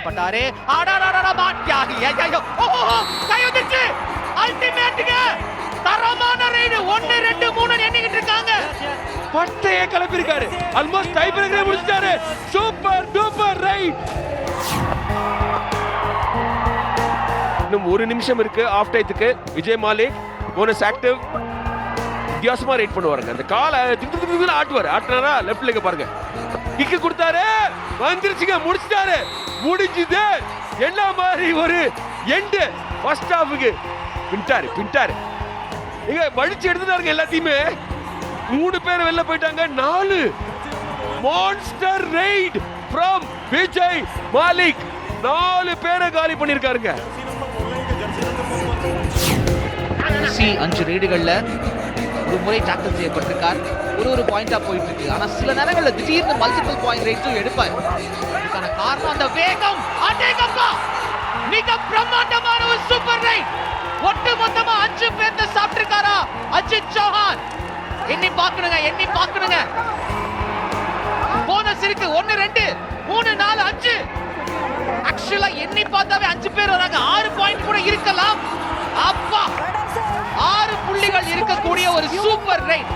பக்கம் பட்டாரு அடடடட மாட்டியாகி ஐயோ ஓஹோ கை வந்துச்சு அல்டிமேட்டுங்க தரமான ரைடு ஒன்னு ரெண்டு மூணு எண்ணிக்கிட்டு இருக்காங்க. பட்டையே கிளப்பியிருக்காரு. ஆல்மோஸ்ட் டை பிரேக்கரே முடிச்சிட்டாரு. சூப்பர் டூப்பர் ரைட் இன்னும் ஒரு நிமிஷம் இருக்கு. ஆஃப் டைத்துக்கு விஜய் மாலிக் போனஸ் ஆக்டிவ் வித்தியாசமா ரைட் பண்ணுவாருங்க. அந்த காலை திப்புன்னு ஆட்டுவார். ஆட்டுறாரா? லெஃப்ட் லெக்க பாருங்க. கிக்கு கொடுத்தாரு. வந்துருச்சுங்க முடிச்சிட்டாரு. முடிஞ்சுது. என்ன மாதிரி ஒரு எண்டு ஃபர்ஸ்ட் ஹாஃபுக்கு பின்ட்டாரு பின்ட்டாரு இங்க வலிச்சு எடுத்துட்டாருங்க எல்லாத்தையுமே. மூணு பேர் வெளில போயிட்டாங்க நாலு. Monster ride from Vijay Malik நாலு பேரை காலி பண்ணிருக்காருங்க சி அஞ்சு ரைடுகள்ல ஒரு முறை டாக்கிள் செய்யப்பட்டிருக்கார். ஒரு ஒரு பாயிண்டா போயிட்டு இருக்கு ஆனா சில நேரங்களில் திடீர்னு மல்டிபிள் பாயிண்ட் ரேட்டும் எடுப்பார். அதுக்கான காரணம் அந்த வேகம். அடேகப்பா மிக பிரம்மாண்டமான ஒரு சூப்பர் ரைட் ஒட்டு மொத்தமா அஞ்சு பேர்த்த சாப்பிட்டிருக்காரா? அஜித் சௌஹான். எண்ணி பாக்கணுங்க எண்ணி பாக்கணுங்க போனஸ் இருக்கு. ஒன்னு ரெண்டு மூணு நாலு அஞ்சு. ஆக்சுவலா எண்ணி பார்த்தாவே அஞ்சு பேர் இருக்கக்கூடிய ஒரு சூப்பர் ரைட்